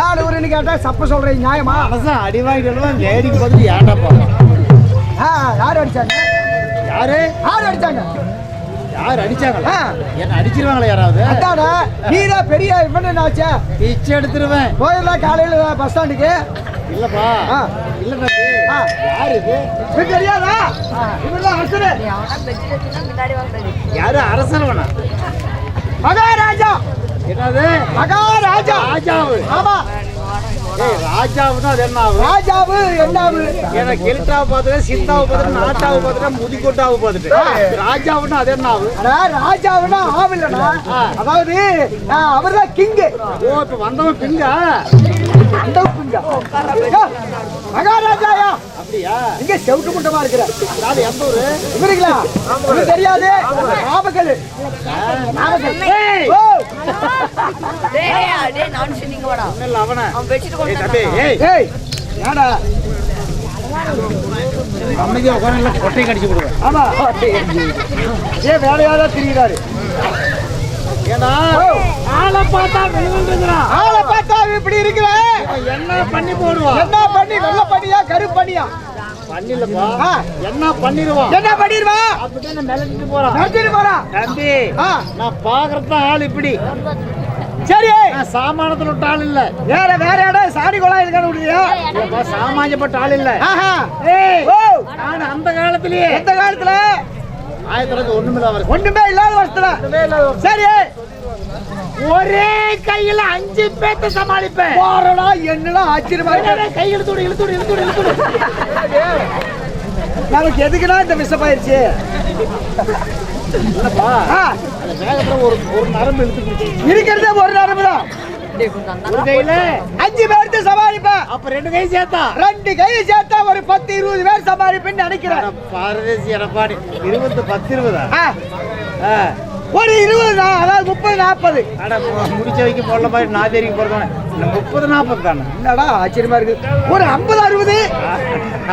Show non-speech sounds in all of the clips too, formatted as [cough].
ஏழு ஊருன்னு கேட்டா சப்ப சொல்றீங்க? நியாயமா? மனசன் அடி வாங்கிட்டு வேடிக்கை பார்த்துட்டு ஆ, யார் அடிச்சாங்க? யாரு? யார் அடிச்சாங்க? யார் அடிச்சாங்களா. என்ன அடிச்சிருவாங்களா யாராவது? அதானே நீதான் பெரிய இவன் ஆச்சே? பிச்சை எடுத்துருவேன். போயிடலாம் காலையில பஸ் ஸ்டாண்டுக்கு இல்லப்பா. ஆ. இல்ல. யாரு இது? தெரியாதா? இவன்தான் அரசரு யாரு? அரசனவனா? மகாராஜா! என்னது? மகாராஜா ராஜாவு. ஆமா. அது என்ன ஆகும் ராஜாவு என்னாவு எனக்கு எழுத்தாவை பார்த்துட்டு சித்தாவை பார்த்துட்டு நாட்டாவை பார்த்துட்டு முதிக்கொட்டாவை பார்த்துட்டு. ராஜாவுன்னா அது என்ன ஆகும் அடா, ராஜாவுன்னா ஆவில்லடா அதாவது அவர்தான் கிங்கு. ஓ இப்ப வந்தவன் பிங்கா அந்த கிங்கா. மகாராஜாயா அப்படியா? இங்க செவுட்டு இருக்கிற? எந்த ஊரு? இவருங்களா? தெரியாது. நாமக்கல் நாமக்கல் அமைதியா உட்காந்து இல்ல கொட்டை கடிச்சு விடுவேன் ஆமா. ஏன் வேலையாத திரிகிறாரு ஏடா ஆளை பார்த்தா விழுந்துங்கிறான் ஆளை பார்த்தா இப்படி இருக்கிற என்ன பண்ணி போடுவான்? என்ன பண்ணி? வெள்ள பண்ணியா கரு பண்ணியா பண்ணிலப்பா. என்ன பண்ணிடுவான் என்ன பண்ணிடுவா? அப்படியே மிளகிட்டு போறான் நடத்திட்டு போறா? தம்பி நான் பாக்குறது ஆள் இப்படி. சரி சாமானத்துல விட்ட ஆள் இல்ல. வேற வேற இடம் சாடி குழாய் இருக்கான்னு விடுறியா? சாமானியப்பட்ட ஆள் இல்ல. ஆஹா. ஏய் ஓ. நான் அந்த காலத்திலேயே. எந்த காலத்துல? ஆயிரத்தி ஒண்ணுமில்ல அவர் ஒண்ணுமே இல்லாத வருஷத்துல. சரி. ஒரே கையில அஞ்சு பேத்த சமாளிப்பேன். போறடா என்னடா ஆச்சரியமா கை இழுத்துடு இழுத்துடு இழுத்துடு இழுத்துடு நமக்கு எதுக்குடா இந்த மிஸ் ஆயிருச்சு? இல்லப்பா ஆ, அந்த வேகத்துல ஒரு ஒரு நரம்பு இழுத்து பிடிச்சி இருக்கிறதே ஒரு நரம்பு தான். ஒரு கையில பேருக்கு சமாளிப்பேன் அப்ப ரெண்டு கை சேர்த்தா? ரெண்டு கை சேர்த்தா ஒரு பத்து இருபது பேர் சமாளிப்பேன்னு நினைக்கிறேன். பாரதேசி எடப்பாடி இருபது பத்து இருபதா. ஒரு இருபது தான் அதாவது முப்பது நாற்பது. முடிச்ச வைக்க போடல மாதிரி நாதேரிக்கு போறதானே இந்த முப்பது நாற்பது தானே? என்னடா ஆச்சரியமா இருக்கு. ஒரு ஐம்பது அறுபது?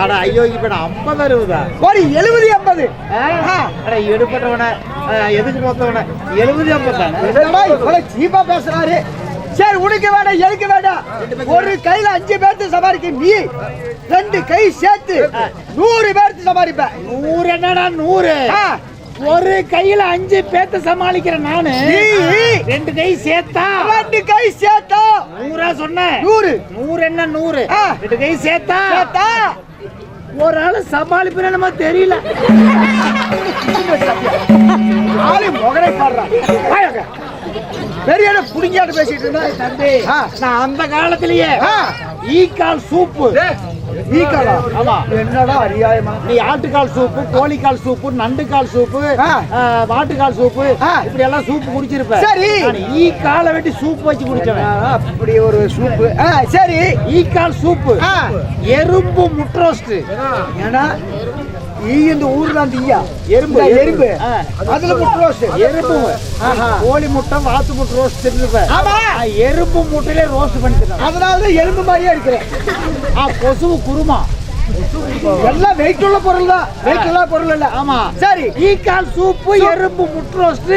அட ஐயோ இப்ப ஐம்பது அறுபதா? ஒரு எழுபது எண்பது? அட எடுப்பட்டவன எதுக்கு பார்த்தவன எழுபது ஐம்பது தானே? இவ்வளவு சீப்பா பேசுறாரு? சரி உனக்கு வேண்டாம் எனக்கு வேண்டாம் ஒரு கையில அஞ்சு பேர்த்து சமாளிக்க நீ ரெண்டு கை சேர்த்து நூறு பேர்த்து சமாளிப்ப நூறு என்னடா நூறு? ஒரு கையில அஞ்சு பேத்த சமாளிக்கிற நானு. ரெண்டு கை சேர்த்தா? ரெண்டு கை சேர்த்தா? நூறா சொன்னேன் நூறு. நூறு என்ன நூறு. ரெண்டு கை சேர்த்தா? சேர்த்தா? ஒரு ஆளு சமாளிப்புன்னு நம்ம தெரியல. ஆளு முகரை பாடுறான் வாயாங்க. பெரிய இடம் புடிங்கியாட்டு பேசிட்டு இருந்தா தம்பி. நான் அந்த காலத்திலேயே. ஈக்கால் சூப்பு ஈக்காலா ஆமா என்னடா அநியாயமா நீ ஆட்டுக்கால் சூப்பு கோழிக்கால் சூப்பு நண்டுக்கால் சூப்பு வாட்டுக்கால் சூப்பு. இப்படி எல்லாம் சூப்பு குடிச்சிருப்ப சரி. ஈ காலை வெட்டி சூப் வச்சு குடிச்சவன் அப்படி ஒரு சூப்பு சரி ஈக்கால் சூப்பு. எறும்பு முட்ரோஸ்ட் ஏன்னா ஈ இந்த ஊர்ல அந்த ஈயா? எறும்பு, இந்த எறும்பு. அதுல முட்டை ரோஸ்ட். எறும்பு ஆஹா. கோழி முட்டை வாத்து முட்டை ரோஸ்ட். நான் எறும்பு முட்டையிலே ரோஸ்ட் பண்ணி தரேன் அதனால தான் எறும்பு மாதிரியே இருக்கிறேன் ஆ கொசுவு குருமா. எல்லாம் வெயிட் உள்ள பொருள் தான். வெயிட் உள்ள பொருள் இல்ல. ஆமா. சரி ஈக்கால் சூப்பு எறும்பு முட்டை ரோஸ்ட்.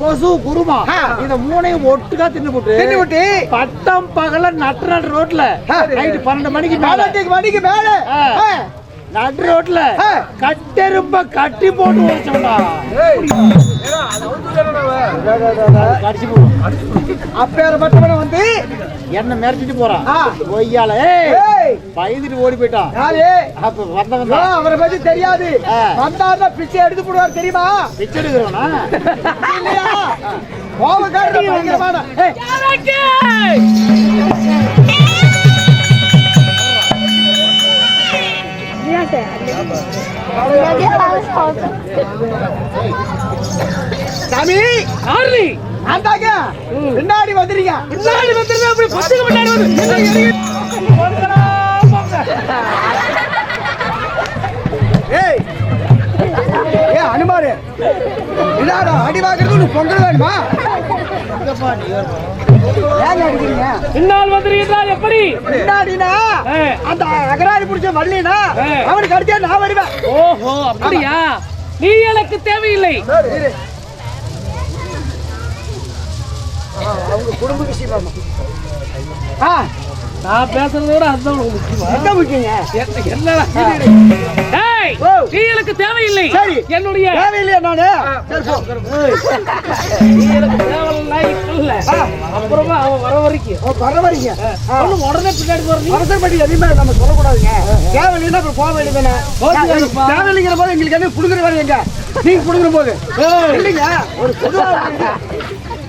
கொசு குருமா. இத மூணையும் ஒட்டுக்கா தின்னு போட்டு தின்னு விட்டு பட்டம் பகல நட்டு நடு ரோட்ல. நைட்டு பன்னெண்டு மணிக்கு மேல. மணிக்கு மேல. நடு ரோட்ல. கட்டெரும்ப கட்டி போட்டு ஓடிச்சோம்டா அப்பேற்பட்டவனை வந்து? என்ன மிரட்டிட்டு போறான் ஏய், பயந்துட்டு ஓடி போயிட்டான். அப்ப வந்தவன் அவரை பத்தி தெரியாது. வந்தாருன்னா பிச்சை எடுத்து போடுவார் தெரியுமா? பிச்சை எடுக்கிறவனா? இல்லையா? கோபக்காரர் பயங்கரமான சாமி! ஆண்டாங்க பின்னாடி வந்துறீங்க பின்னாடி வந்துருங்க அப்படி பத்துக்கு பின்னாடி வந்து ஏய்! ஏ அனுமாரு. அடி வாங்குறது உனக்கு பொங்கல் வேணுமா? பின்னால் வந்துருக்கிறார் எப்படி? பின்னாடினா. அந்த அகராடி பிடிச்ச வள்ளினா. அவனுக்கு அடிச்சா நான் வருவேன். ஓஹோ அப்படியா? நீ எனக்கு தேவையில்லை. அவங்க குடும்ப விஷயம்? ஆ. நான் பேசுறதோட அதுதான் முக்கியமா? எங்க முக்கியங்க? என்ன- என்னடா? நீ எனக்கு தேவையில்லை. சரி. என்னுடைய தேவையில்லையா நானு? சரி, போ. நீ எனக்கு தேவையில்லை இப்ப இல்ல அப்புறமா அவன் வர வரைக்கும். ஓ, வர வரீங்க ஆ. அவனும் உடனே பின்னாடி போறது அவசரப்பட்டு எதையுமே நம்ம சொல்லக்கூடாதுங்க. தேவையில்லைன்னா அப்புறம் போக வேண்டியதானே கோச்சுக்காதப்பா. தேவையில்லைங்கிற போது எங்களுக்கு என்ன புடுங்குற வேலை எங்க? நீங்க புடுங்குற போது. இல்லைங்க. ஒரு.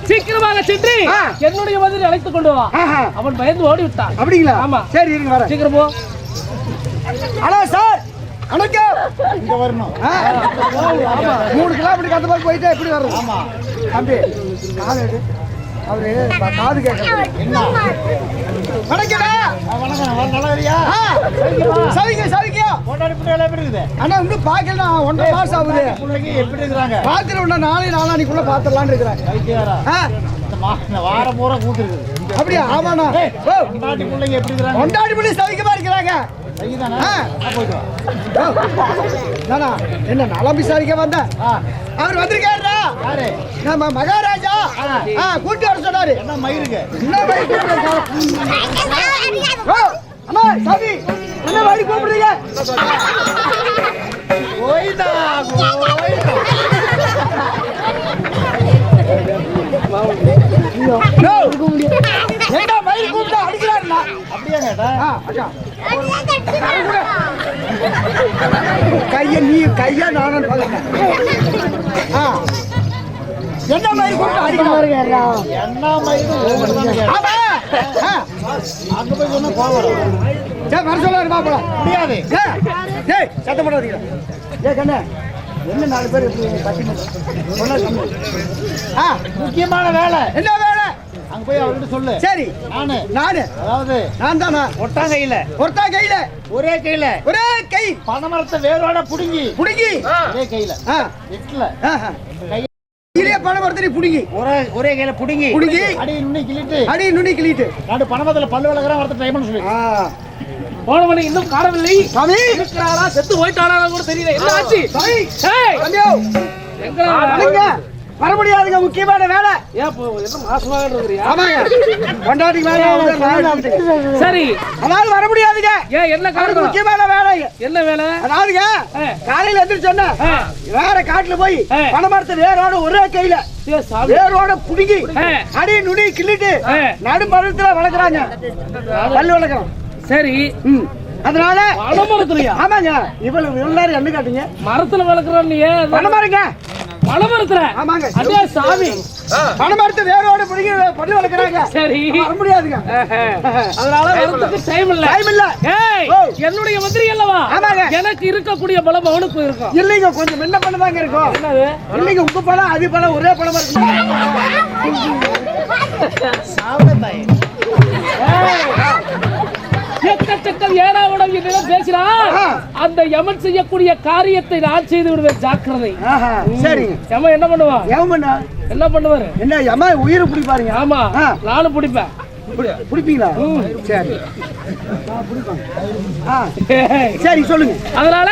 சீக்கிரமாக சென்று. என்னுடைய பதில் அழைத்துக் கொண்டு வா. அவன் பயந்து ஓடி விட்டான் அப்படிங்களா? ஆமா. சரி இருங்க வரேன். சீக்கிரம் ஹலோ சார். வணக்கம் இங்க வரணும். மூணு கிலோமீட்டருக்கு அந்த மாதிரி போயிட்டா எப்படி வர்றது? ஆமா. தம்பி காது. அவரு காது கேட்கறது என்ன? வணக்கம்டா. ஆ, வணக்கம். நல்லா ஆ, சரிங்க சரிங்க. பிள்ளை அண்ணா இன்னும் பார்க்கல ஒன்றரை மாசம் ஆகுது. பிள்ளைங்க எப்படி இருக்கிறாங்க? பார்த்துல ஒண்ணு நாளை நாளானிக்குள்ள பார்த்துடலான்னு இருக்கிறேன் வாரம் பூரா கூத்து இருக்குது. அப்படியா? ஆமாண்ணா. கொண்டாடி பிள்ளைங்க எப்படி இருக்கிறாங்க? கொண்டாடி பண்ணி சவிக்கமா இருக்கிறாங்க. என்ன நலம் விசாரிக்க வந்தேன்? ஆ. அவர் வந்திருக்காருடா யாரு? நம்ம மகாராஜா. ஆ, கூட்டி வர சொன்னாரு. என்ன மயிருக்கு அம்மா சாமி என்ன வழி கூப்பிடுறீங்க? கோயிதா கோயிதா கையை கைய நீ கையா நானும் ஆ. என்ன மாதிரி கூப்பிட்டு அடிக்கணும்? என்ன மயிரு அங்க போய் சொன்னா கோவம் வர சொல்லாரு மாப்பிள முடியாது. சத்தம் என்ன நாலு பேர் ஆ, முக்கியமான வேலை. என்ன வேலை? அங்க போய் அவர்கிட்ட சொல்லு. சரி. நானு. நானு. அதாவது நான் தானா? ஒட்டாங்கையில ஒருத்தா கையில. ஒரே கையில. ஒரே கை. பனைமரத்தை வேரோட புடுங்கி. புடுங்கி. ஒரே கையில. எட்டுல கையிலே பணம் ஒருத்தரை புடுங்கி. ஒரே ஒரே கையில புடுங்கி. புடுங்கி. அடி நுண்ணி கிள்ளிட்டு. அடி நுனி கிளிட்டு நாடு பனைமரத்துல பல்லு விளக்குறான் ஒருத்தர் ட்ரை பண்ண சொல்லி. ஆ, போனவனை இன்னும் காணவில்லை. சாமி. இருக்கிறாரா செத்து போயிட்டாரா கூட தெரியல. என்ன ஆச்சு? சாமி. வர முடியாதுங்க முக்கியமான வேலை. ஏன் மாசமாக ஆமாங்க. கொண்டாடி வேலை நாடு. சரி அதாவது வர முடியாதுங்க. ஏன் என்ன காரணம்? முக்கியமான வேலை. என்ன வேலை? அதாவதுங்க. காலையில எந்திரிச்சு சொன்ன ஆ. வேற காட்டுல போய். பணமரத்தை வேரோட ஒரே கையில ஏ சாமி. வேரோட புடுங்கி. அடி நுடி கிள்ளிட்டு ஆ. நடுமரத்துல வளர்க்குறாங்க. பல்லு வளர்க்குறோம். சரி. ம். அதனால பனைமரத்துலயா? ஆமாங்க இவ்வளவு எல்லாரும் என்ன காட்டுங்க. மரத்துல வளர்க்குறோம் நீ பணமரங்க பனைமரத்துல ஆமாங்க. அதே சாமி? பணமரத்தை வேரோட புடுங்கி பல்லு வளர்க்குறாங்க. சரி. வர முடியாதுங்க. அதனால வரதுக்கு டைம் இல்ல. டைம் இல்ல. என்னுடைய மந்திரி அல்லவா. எனக்கு இருக்கக்கூடிய பலம் அவனுக்கு இருக்கும். இல்லைங்க கொஞ்சம் முன்ன பண்ண தாங்க இருக்கும். என்னது? இல்லைங்க உங்க பழம் அது பழம் ஒரே பழமா இருக்கு எக்கச்சக்கம் ஏடாவிடம் என்னிடம் பேசினார் ஆ. அந்த யமன் செய்யக்கூடிய காரியத்தை நான் செய்து விடுவேன் ஜாக்கிரதை. ஆஹா, சரிங்க யமன் என்ன பண்ணுவான்? எவன் பண்ணா? என்ன பண்ணுவாரு? என்ன அம்மா உயிரை பிடிப்பாருங்க? ஆமா ஆ. நானும் பிடிப்பேன். பிடி- பிடிப்பீங்களா. சரி. சரி சொல்லுங்க. அதனால.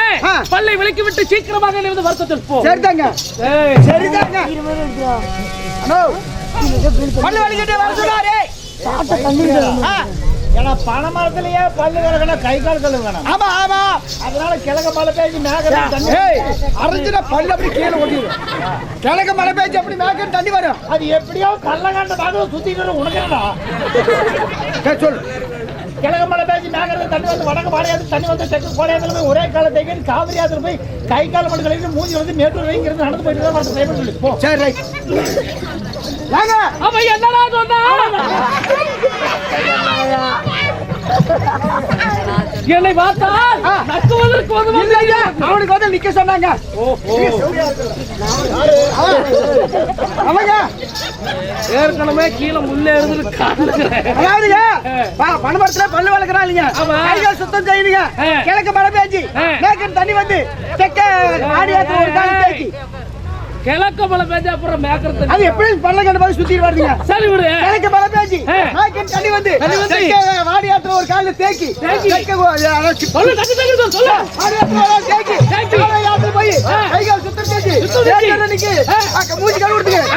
பல்லை விலக்கி விட்டு சீக்கிரமாக நீ வந்து வருத்தத்தில் போ. சரிதாங்க. ஏய். சரிதாங்க. ஹலோ. பல்லு வலிக்கிட்டே வர சொன்னாரே. ஏன்னா பனை மரத்திலேயே பல்லு விளக்கணும் கை கால் கழுவணும் ஆமா ஆமா. அதனால கிழக்க மழை பேஞ்சு மேக அரைஞ்சின பல்லு அப்படி கீழே ஓட்டிடும் கிழக்கு மழை பேச்சு அப்படி மேய்க்க தண்ணி வரும். அது எப்படியோ கள்ளக்காண்ட பாகம் சுத்திட்டு உனக்கு என்னடா? சரி, சொல்லு. கிழக்க மழை பேஞ்சு மேகிறது தண்ணி வந்து வடக்கு பாடையாது தண்ணி வந்து தெற்கு கோடையாத்துல போய் ஒரே காலத்தை காவிரி ஆத்துல போய் கை கால் மட்டும் கழிவு மூஞ்சி வந்து மேட்டூர் வைங்கிறது நடந்து போயிட்டு தான் சொல்லி. போ. சரி ரைட். வாங்க. அவன் என்னடா சொன்னா என்னை பார்த்தால். நக்குவதற்கு வந்து அவனுக்கு வந்து நிக்க சொன்னாங்க. அவங்க. ஏற்கனவே கீழே முள்ளே இருந்து அதாவதுங்க ப- பனைமரத்துல பல்லு வளர்க்குறா ஆமா. கைகள் சுத்தம் செய்யுங்க. கிழக்கு மழை பேஞ்சு. மேற்கு தண்ணி வந்து ஒரு காலம் தேக்கி கிழக்க மழை பெஞ்சா அப்புறம் மேக்கறது அது எப்படி பல்ல கண்டு போய் சுத்திட்டு வருதுங்க. சரி விடு. கிழக்கு மழை பேஞ்சு. மேற்கு தண்ணி வந்து தண்ணி. தெக்க வாடியாத்துல ஒரு கால தேக்கி. தேக்கி. தெக்க சொல்லு தக்கு தக்கு சொல்லு, சொல்லு. ஆடியாத்துல ஒரு தேக்கி. தேக்கி. ஆடியாத்துல போய் ஆ. கைகள் சுத்தம் செஞ்சு சுத்தம் செஞ்சு. தேக்கி. நிக்கி. அக்க மூஞ்சி. கைகள் இருக்கணும்.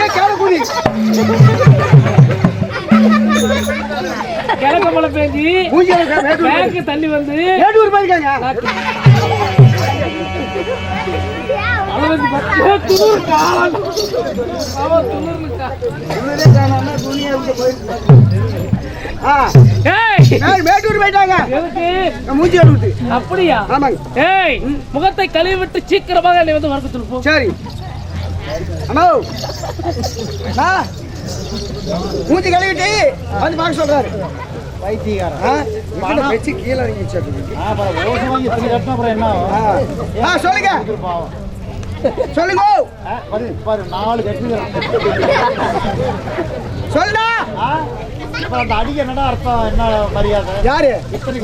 ஏன் கேள கூடி கிழக்க மழை பெஞ்சி. பேங்க் தண்ணி வந்து. ஏடூர் போயிருக்காங்க. மேட்டூர் போயிட்டாங்க எதுக்கு மூஞ்சி கழுவுது அப்படியா ஆமாங்க ஏய் முகத்தை கழுவி விட்டு சீக்கிரமாக என்னை வந்து வர்க்கத்தில் போ சரி அண்ணா அண்ணா, மூஞ்சி கழுவிட்டு வந்து பார்க்க சொல்றாரு இவனை வச்சு கீழே இறங்கி. அப்புறம் என்ன சொல்லுங்க. சொல்லுங்க நாலு கட்டுங்கிறான். [laughs] சொல்லுடா ஆ? இப்ப அந்த அடிக்கு என்னடா அர்த்தம்? என்ன மரியாதை? யாரு?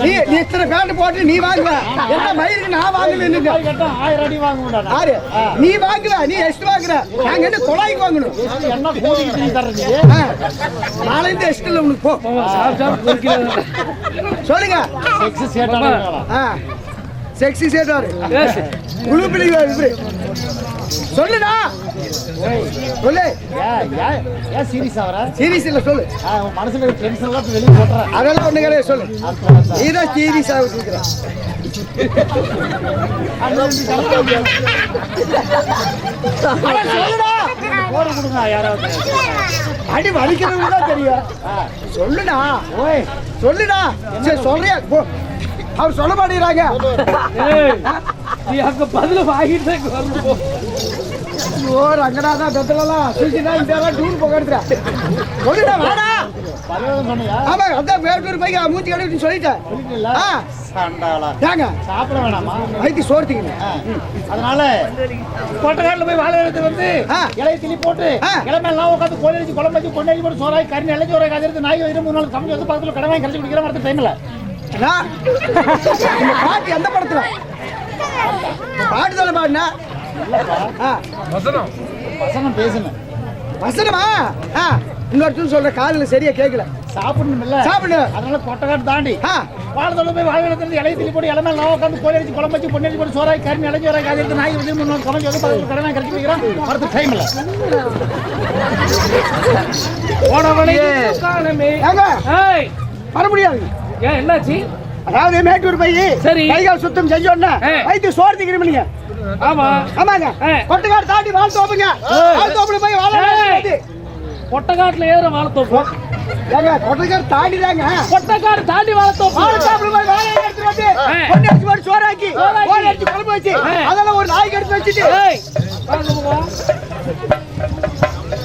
நீ நீ இத்தனை பேண்ட் போட்டு நீ வாங்குவ. என்ன மயிருக்கு நான் வாங்கல கேட்டா ஆயிரம் அடி வாங்க முடியாடா யாரு? நீ வாங்குவ நீ எஸ்ட் வாங்குற. நாங்க என்ன குழாய்க்கு வாங்கணும்? என்ன கூட்டிக்கிட்டு நீ தர்ற நீ? ஆ, நாளைந்து எஸ்ட்ல உனக்கு போ. சொல்லுங்க. செக்ஸ் சேட்டாடா ஆ. செக்ஸி சேட்டாரு. குழுப்பிடி இப்படி சொல்லுடா. சொல்லு. ஏன் ஏன் சீரியஸ் ஆவற சீரியஸ் இல்ல சொல்லு. உன் மனசுல இருக்க டென்ஷன் எல்லாம் வெளியே போட்டுற அதெல்லாம் ஒண்ணு கிடையாது சொல்லு. நீதான் சீரியஸ் ஆக சொல்லுடா கொடுங்க யாராவது அடி வலிக்கிறது தான் தெரியும் சொல்லுடா. ஓய் சொல்லுடா. சரி சொல்றியா? போ. அவர் சொல்ல மாட்டேங்கிறாங்க. நீ அங்க பதில வாங்கிட்டு வரணும். போ. ஓ ரங்கடா தான் பெத்தலாம் சுழிச்சுனா இந்த டூர் போக எடுத்துறா சொல்லுடா வாடா. ஆமா அதான் மேற்கூர் போய் மூஞ்சி கழுவிட்டு சொல்லிட்டேன். ஏங்க? சாப்பிட வேணாமா? வயிற்று சோர்த்திங்க ஆ, அதனால கொட்டக்காட்டில் போய் வாழை எடுத்து வந்து. இலையை கிளி போட்டு ஆ. கிளம்பெல்லாம் உட்காந்து கோழி அடிச்சு குழம்பு வச்சு பொண்ணு போட்டு சோறாய் கறி நிலைச்சு ஒரு நாய் வயிறு மூணு நாள் சமைச்சு வந்து பக்கத்தில் கடை வாங்கி கரைச்சி குடிக்கிற மாதிரி டைம்ல பாட்டு எந்த படத்துல? பாட்டு தானே பாடினா? வசனம். பேசுனேன் வசனமா? ஆ. இன்னொருத்தர் சொல்ற காலில் சரியா கேட்கல சாப்பிடணும் இல்ல சாப்பிடு. அதனால கொட்டக்காட்டு தாண்டி. ஆ. வாழ்ந்தோட போய் வாழ்விடத்துல இலையை திருப்பி போட்டு இலை மேல நான் உட்காந்து கோழி அடிச்சு குழம்பு வச்சு பொண்ணு போட்டு சோறாய் கறி இலைஞ்சி வர காதி எடுத்து நாய்க்கு வச்சு முன்னோர் கமைச்சு வந்து பக்கத்துல கடனை கடிச்சு வைக்கிறான் அடுத்த டைம் இல்ல. போனவனை காணமே. ஏங்க. ஏய். வர முடியாது. ஏன் என்னாச்சு? அதாவது மேட்டூர் போய் சரி. கைகால் சுத்தம் செஞ்சோன்னா. வயிற்று சோறு திங்கிறீங்க ஆமா ஆமாங்க. கொட்டக்காடு தாண்டி வாழ் தோப்புங்க வாழ் தோப்புல போய் வாழ ஏய். பொட்டக்காட்டுல ஏற வாழத்தோப்பு ஏங்க கொட்டக்காடு தாண்டி தாங்க தாண்டி வாழ தோப்புல போய் வாழை வந்து அடிச்சு போட்டு சோறாக்கி. கோழி அடிச்சு குழம்பு வச்சு. அதெல்லாம் ஒரு நாய்க்கு எடுத்து வச்சுட்டு.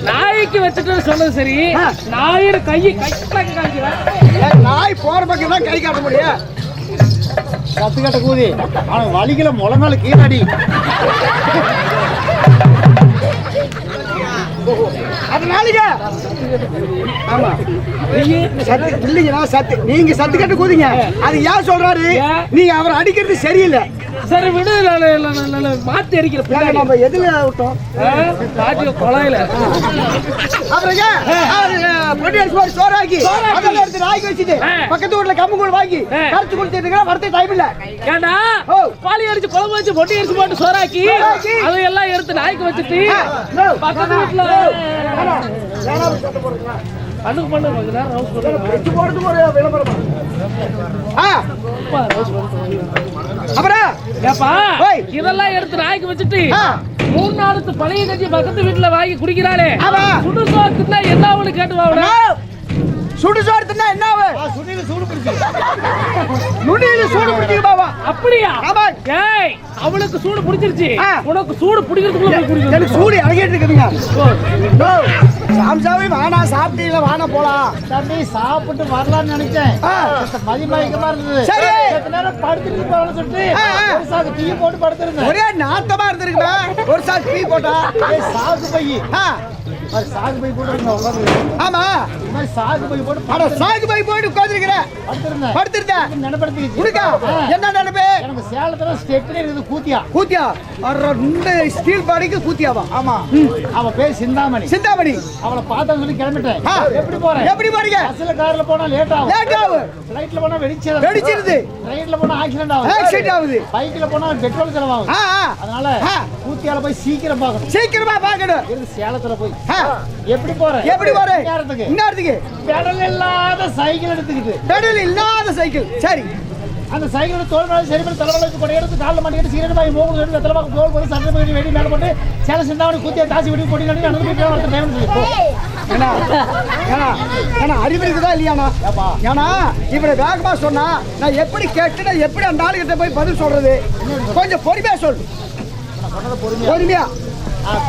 நாய்க்கு வச்சுட்டு சொன்னது சரி. நாயிரு கை ஏய், நாய் போற பக்கம் தான் கை காட்ட முடியும் கத்து கட்ட கூதி. அவன் வலிக்கல முழங்கால கீழடி. அதனாலங்க ஆமா. சத்து இல்லைங்கண்ணா சத்து. நீங்க சத்து கட்டு கூதிங்க. அது ஏன் சொல்றாரு? நீங்க அவரை அடிக்கிறது சரியில்லை. சரி விடு நானு மாத்தி அடிக்கிற பின்னாடி நம்ம எதுல விட்டோம்? காட்டில கொலையில. போட்டு சோறாக்கி. எடுத்து நாய்க்கு வச்சுட்டு. பக்கத்து வீட்டுல கம்பு கூழ் வாங்கி. கரைச்சு கொடுத்துட்டு இருக்கிற வரது டைம் இல்ல. ஏண்டா. பாலி அடிச்சு குழம்பு வச்சு பொட்டி அடிச்சு போட்டு சோறாக்கி. அதையெல்லாம் எடுத்து நாய்க்கு வச்சுட்டு. பக்கத்து வீட்டுல பண்ணுங்க பண்ணுங்க கொஞ்ச நேரம் roast பண்ணுங்க. போடுறதுக்கு ஒரு விளம்பரமா ஆ. அப்புறம் ஏப்பா. இதெல்லாம் எடுத்து நாய்க்கு வச்சுட்டு. மூணு நாளுக்கு பழைய கஞ்சி பக்கத்து வீட்டுல வாங்கி குடிக்கிறாளே ஆமா. சுடு சோத்துனா என்ன அவனு கேட்டு வாங்க சுடு சோறு தின்னா என்ன? சுனில சூடு பிடிச்சு நுனியில சூடு பிடிச்சிக்கு பாவா. அப்படியா? ஆமா. ஏய் அவளுக்கு சூடு பிடிச்சிருச்சு. உனக்கு சூடு பிடிக்கிறதுக்குள்ள போய். எனக்கு சூடு இறங்கிட்டு இருக்குதுங்க. நோ, சாம்சாவே வானா சாப்பிட்டீங்களா வானா போலாம். தம்பி சாப்பிட்டு வரலாம்னு நினைச்சேன். ஆ. மதிமயக்கமா இருந்தது. சரி. கொஞ்ச நேரம் படுத்துட்டு போகலாம்னு சொல்லிட்டு. ஒரு சாக்கு டீ போட்டு படுத்திருந்தேன். ஒரே நாத்தமா இருந்திருக்குமா? ஒரு சாக்கு டீ போட்டா? ஏய், சாக்கு பை சாக்கு பை போட்டு ஆமா. பை போட்டு அட சாக்கு பை போயிட்டு உட்காந்துருக்கிற படுத்திருந்தேன் உனக்கா? என்ன நினைப்பு? எனக்கு சேலத்துல ஸ்டெப்னே இருக்குது கூத்தியா? கூத்தியா? இந்த ஸ்டீல் பாடிக்கு கூத்தியாவா? ஆமா. அவ பேர் சிந்தாமணி. சிந்தாமணி. அவளை பார்த்தா சொல்லி கிளம்பிட்டேன். எப்படி போறேன்? எப்படி போறீங்க? பஸ்ல கார்ல போனா லேட் ஆகும். லேட் ஆகும். ஃபிளைட்ல போனா வெடிச்சது வெடிச்சிருது. ட்ரெயின்ல போனா ஆக்சிடென்ட் ஆகும். ஆக்சிடென்ட் ஆகுது. பைக்ல போனா பெட்ரோல் செலவாகும். அதனால. கூத்தியால போய் சீக்கிரம் பார்க்கணும். சீக்கிரமா இருந்து சேலத்துல போய் எப்படி போறேன் எப்படி போற? இந்நேரத்துக்கு பெடல் இல்லாத சைக்கிள் எடுத்துக்கிட்டு. பெடல் இல்லாத சைக்கிள். சரி. அந்த சைக்கிள் தோல் மேல சரி பண்ணி தலைவலுக்கு கொடை எடுத்து காலில் மாட்டிக்கிட்டு சிகரெட் பாய் மூணு எடுத்து வெத்தலை போட்டு சட்டை போய் வெடி மேல போட்டு சேல சிந்தாமணி கூத்தியா தாசி விட்டு கொடி நடி நடந்து போயிட்டு வரது டைம் சொல்லி போ. ஏன்னா ஏன்னா ஏன்னா அறிவு இருக்குதா இல்லையாண்ணா ஏன்னா இவனை வேகமா சொன்னா நான் எப்படி கேட்டு எப்படி அந்த ஆளுகிட்ட போய் பதில் சொல்றது? கொஞ்சம் பொறுமையா சொல்லு. பொறுமையா.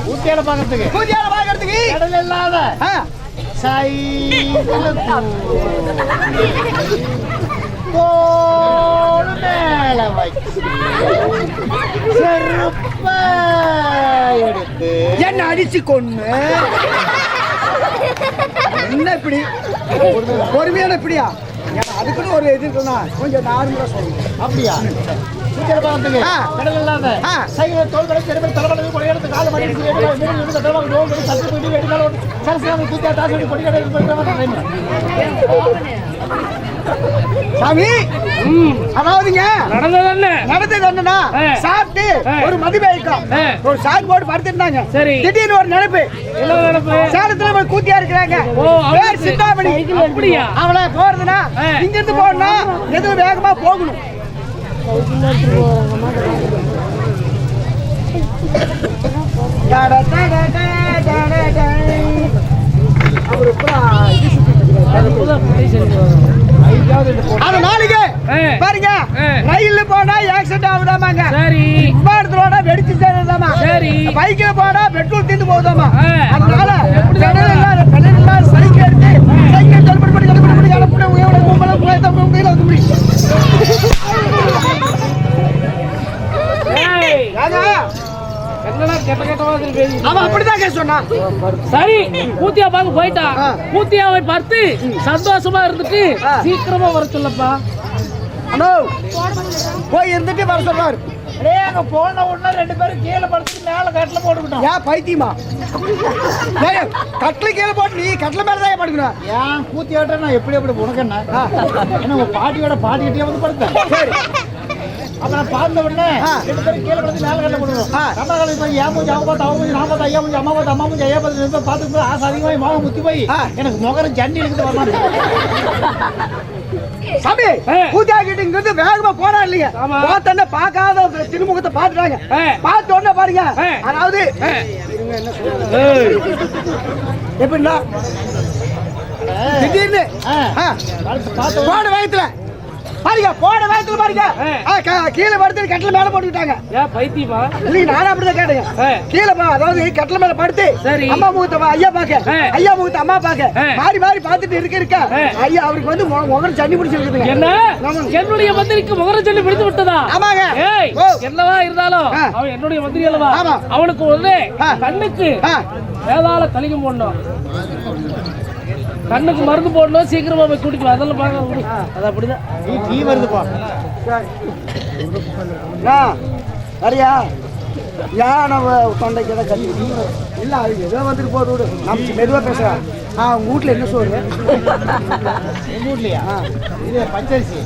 கூத்தியால பாக்கிறதுக்கு. பூஜையால வாங்குறதுக்கு பெடல் இல்லாத தோல் மேல வச்சு செருப்ப எடுத்து. என்ன அடிச்சு கொன்னு? என்ன இப்படி? பொறுமையான இப்படியா? அதுக்குன்னு ஒரு இது இருக்குன்னா கொஞ்சம் நார்மலா சொல்லணும் அப்படியா? பாய் சாமி அதாவதுங்க நடந்தது என்னன்னா. சாப்பிட்டு. ஒரு மதிமயக்கம் ஆ. ஒரு சாக்கு போட்டு படுத்துட்டாங்க சரி. திடீர்னு ஒரு நினைப்பு சேலத்துல ஒரு கூத்தியா இருக்கிறாங்க பேர் சிந்தாமணி அப்படியா? அவளை போறதுன்னா ஆ. இங்க இருந்து போனா எதுவும் வேகமா போகணும் பாருங்க. ரயில்ல போனா ஆக்சிடென்ட் ஆகுதாமாங்க. சரி. விமானத்துல வெடிச்சு சேருதாமா. சரி. பைக்ல போனா பெட்ரோல் தீர்ந்து போகுதாமா. அதனால சரி கூத்தியா பார்க்க போயிட்டான். கூத்தியாவை பார்த்து சந்தோஷமா இருந்துட்டு. சீக்கிரமா வர சொல்லப்பா. அண்ணோ போய் இருந்துட்டு வர சொல்றாரு அங்க போன உடனே ரெண்டு பேரும் கீழே படுத்து மேல கட்டில போட்டுக்கிட்டோம். ஏன் பைத்தியமா? கட்டில கீழே போட்டு நீ கட்டில மேல தான் படுக்கணும் ஏன் கூத்தி ஆட்ட நான் எப்படி எப்படி உனக்கு என்ன? என்ன உங்க பாட்டியோட பாட்டிக்கிட்டே வந்து படுத்தேன். சரி. நான் பார்த்த உடனே. ரெண்டு பேரும் கீழே படுத்து மேல கட்டில போட்டுருவோம் ஆ. நம்ம காலையில் போய் ஏன் மூஞ்சி அவன் பார்த்து அவன் மூஞ்சி நான் பார்த்து ஐயா மூஞ்சி அம்மா பார்த்து அம்மா மூஞ்சி ஐயா பார்த்து ரெண்டு பேரும் பார்த்துட்டு போய் ஆசை அதிகமாக மோகம் முத்தி போய் ஆ. எனக்கு முகரம் ஜன்னி எடுத்து வரமாட்டேன் [laughs] சாமி. பூஜா கிட்ட இங்க இருந்து வேகமா போனா இல்லையா. பார்த்தோன்னே பார்க்காத திருமுகத்தை பார்த்துட்டாங்க ஆ. பார்த்த உடனே பாருங்க. அதாவது எப்படின்னா திடீர்னு ஆ. ஆ, பார்த்து பார்த்து போன வேகத்துல பாருங்க போன வேகத்துல பாருங்க கீழே படுத்து கட்டில மேல போட்டுக்கிட்டாங்க ஏன் பைத்தியமா இல்லைங்க நானும் அப்படிதான் கேட்டேங்க. கீழே அதாவது கட்டில மேல படுத்து சரி. அம்மா முகத்தை ஐயா பாக்க. ஐயா முகத்தை அம்மா பாக்க. மாறி மாறி பார்த்துட்டு இருக்க இருக்க. ஐயா அவருக்கு வந்து மு- முகரம் சன்னி பிடிச்சிருக்குதுங்க என்ன. என்னுடைய மந்திரிக்கு முகரம் சொல்லி பிடித்து விட்டதா ஆமாங்க. என்னவா இருந்தாலும். அவன் என்னுடைய மந்திரி அல்லவா. அவனுக்கு உடனே. கண்ணுக்கு. வேதாள கலிங்கம் போடணும் கண்ணுக்கு மருந்து போடணும் சீக்கிரமா போய் கூட்டிட்டு. அதெல்லாம் பாக்க அது அப்படிதான். டீ டீ வருதுப்பா ஆ, சரியா? ஏன் நம்ம தொண்டைக்கு தான் கட்டி? இல்ல அது ஏதோ வந்துட்டு போகுது விடு. நம்ம மெதுவா பேசுறேன் ஆ உங்க வீட்டுல என்ன சோறு? எங்க வீட்லயா? இது பச்சரிசி.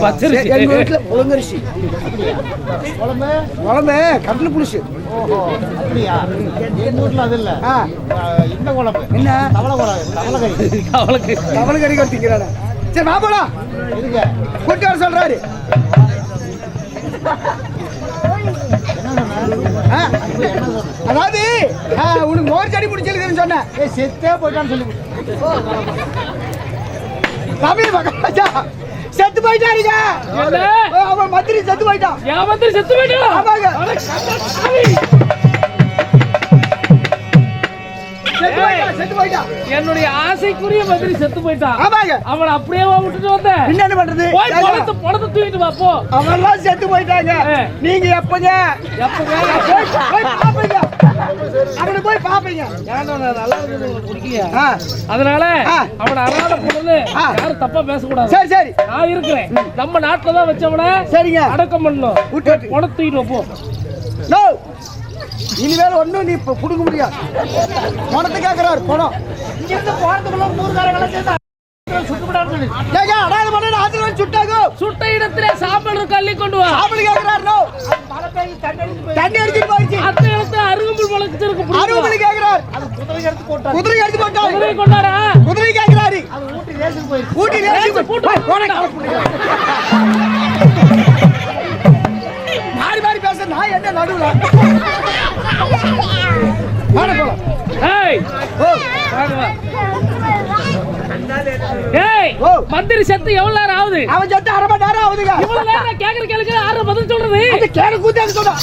பச்சரிசி. சரி, எங்க வீட்டுல புழுங்கரிசி. குழம்பு? குழம்பு கட்டில புளிச்சு ஓஹோ அப்படியா? எங்க வீட்ல அது இல்ல. ஆ. இந்த குழம்பு. என்ன? தவளை குழம்பு தவளை கறி அவளுக்கு கவலை கறி கட்டிக்கிறான. சரி வா போலாம். எதுக்கு கூட்டி வர சொல்றாரு ஆ, அதாவது உனக்கு மோர் செடி பிடிச்சிருக்குன்னு சொன்னேன். ஏய் செத்தே போயிட்டான்னு சொல்லி. சாமி மகாராஜா செத்து போயிட்டாருங்க? அவன் மந்திரி செத்து போயிட்டான். மந்திரி செத்து போயிட்டான். ஆமாங்க. என்னுடைய ஆசைக்குரிய மந்திரி செத்து போயிட்டான் அவனை அப்படியே விட்டுட்டு வந்தேன் என்னென்ன பண்றது? போய் பணத்தை பணத்தை தூக்கிட்டு வா போ. அவன்லாம் செத்து போயிட்டாங்க. நீங்க எப்பங்க? எப்பங்க? அவனை போய் பாப்பீங்க. அதனால. அவனை அறாத பொண்ணு. யாரும் தப்பா பேசக்கூடாது. சரி சரி. நான் இருக்கிறேன். நம்ம நாட்டுல தான் வச்சவன சரிங்க. அடக்கம் விட்டு. பணத்தை தூக்கிட்டு வா, போ. நோ இனிமேல் ஒண்ணும் நீ இப்ப கொடுக்க முடியாது. பணத்தை கேட்கிறாரு பணம். இங்கிருந்து போறதுக்குள்ள ஊர்காரங்களை சேர்ந்து சுட்ட இடத்திலே சாம்பல் அள்ளி கொண்டு வா. மழை பெய்ஞ்சு தண்ணி அடிச்சிட்டு போயிடுச்சு. அந்த இடத்துல அருகம்புல் முளைச்சிருக்கு அது குதிரை எடுத்து போட்டாரு. குதிரை போட்டாரு. குதிரை கொண்டாரா குதிரை கேட்கிறாரு அது ஊட்டி ரேஸுக்கு போயிடுச்சு. போன. மாறி மாறி பேச நான் என்ன நடுவுல? மந்திரி செத்து எவ்வளவு நேரம் ஆகுது? அவன் சத்து அரை மணி நேரம் ஆகுதுங்க. இவ்வளவு நேரம் கேக்குற கேளுக்கு யாரும் பதில் சொல்றது. அந்த கேட கூத்தாங்க சொன்னா